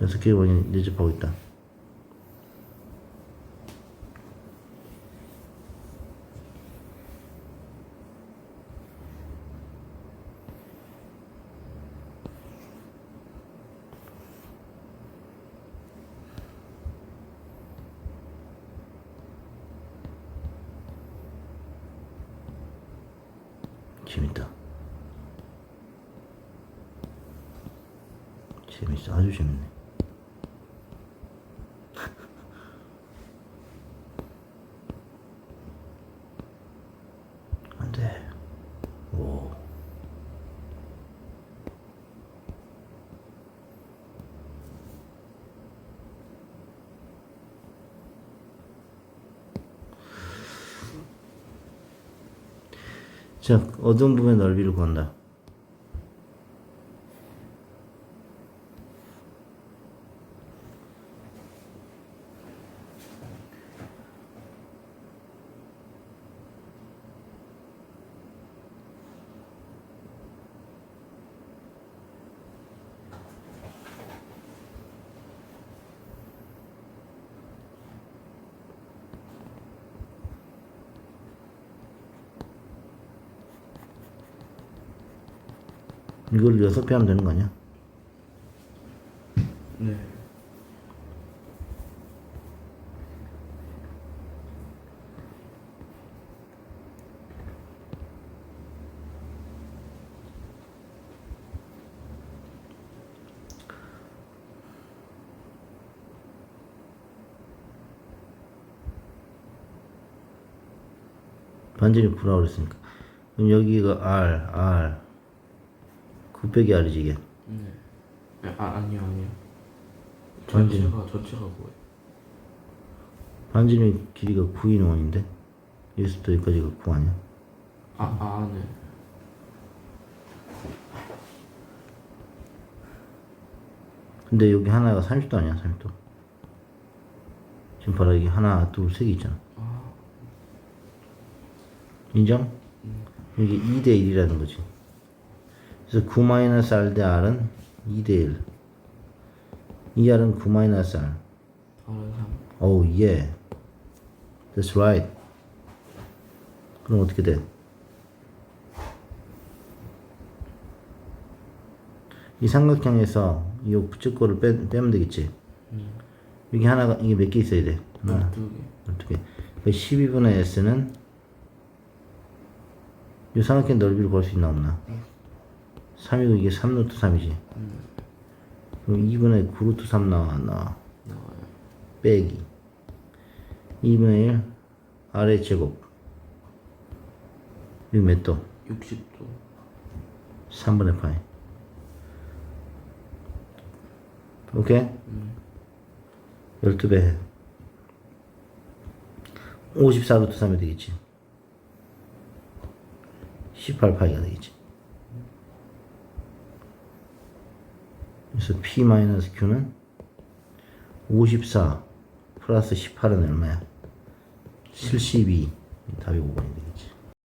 여섯 개의 원인이 내접하고 있다. 재밌다. 재밌어. 아주 재밌네. 안 돼. 오. 자, 어두운 부분의 넓이를 구한다. 이걸 여섯 배 하면 되는 거 아니야? 네. 반지름이 9라고 그랬으니까. 그럼 여기가 R, R. 9 빼기 R이지, 이게. 네. 아 아니요 아니요. 전진. 전체가 전체가 뭐예요? 반지름이 길이가 9인 원인데? 여기서부터 여기까지가 9 아니야? 아 아 네. 근데 여기 하나가 30도 아니야, 30도. 지금 봐라, 여기 하나, 둘, 세 개 있잖아. 아 인정? 여기 2대 1이라는 거지. 그래서 9 마이너스 R 대 R은 2대 1. 이 R은 9 마이너스 R. Oh, yeah. That's right. 그럼 어떻게 돼? 이 삼각형에서 이 부채 거를 빼, 빼면 되겠지. 여기 하나가, 이게 몇 개 있어야 돼? 하나, 두 개. 어떻게? 그 12분의 s는 이 삼각형 넓이를 구할 수 있나 없나? 3이고 이게 3루트 3이지. 그럼 2분의 9루트 3 나와 안 나와? 나와요. 빼기 2분의 1 아래 제곱 이거 몇 도? 60도. 3분의 파이 오케이? 12배 해 54루트 3이 되겠지 18파이가 되겠지 그래서 P 마이너스 Q는 54 플러스 18은 얼마야? 72 답이 5번이 되겠지